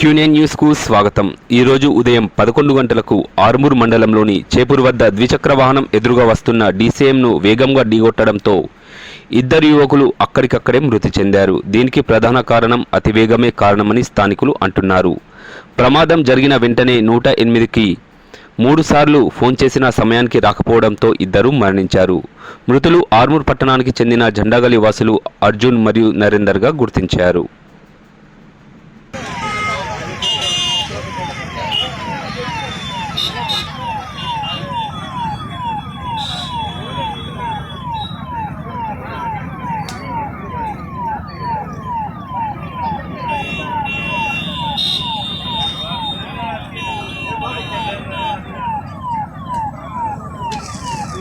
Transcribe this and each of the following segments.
క్యూనియన్ న్యూస్కు స్వాగతం. ఈరోజు ఉదయం పదకొండు గంటలకు ఆర్మూర్ మండలంలోని చేపూరు వద్ద ద్విచక్ర వాహనం ఎదురుగా వస్తున్న డీసీఎంను వేగంగా ఢీగొట్టడంతో ఇద్దరు యువకులు అక్కడికక్కడే మృతి చెందారు. దీనికి ప్రధాన కారణం అతివేగమే కారణమని స్థానికులు అంటున్నారు. ప్రమాదం జరిగిన వెంటనే నూట ఎనిమిదికి మూడుసార్లు ఫోన్ చేసిన సమయానికి రాకపోవడంతో ఇద్దరు మరణించారు. మృతులు ఆర్మూర్ పట్టణానికి చెందిన జెండాగలి వాసులు అర్జున్ మరియు నరేందర్గా గుర్తించారు.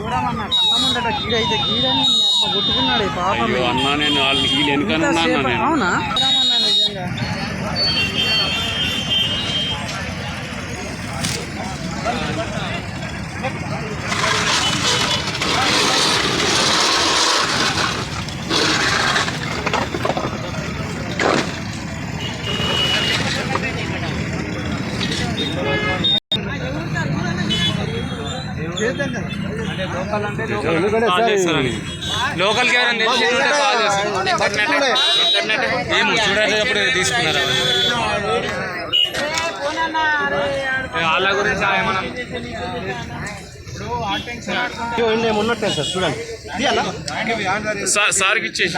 చూడమన్నా కళ్ళ ముందట గీడ అయితే గీడని కొట్టుకున్నాడు పాపం. అన్నా నేను వాళ్ళు వీళ్ళు నేను? అవునా? లోకల్కి ఎవరైనా తెలిసి ఉంటే కాల్ చేస్తాను ఏమో చూడేటప్పుడు తీసుకున్నారా వాళ్ళ. గురించి ఏమన్నా? సార్ సార్కి ఇచ్చేసి.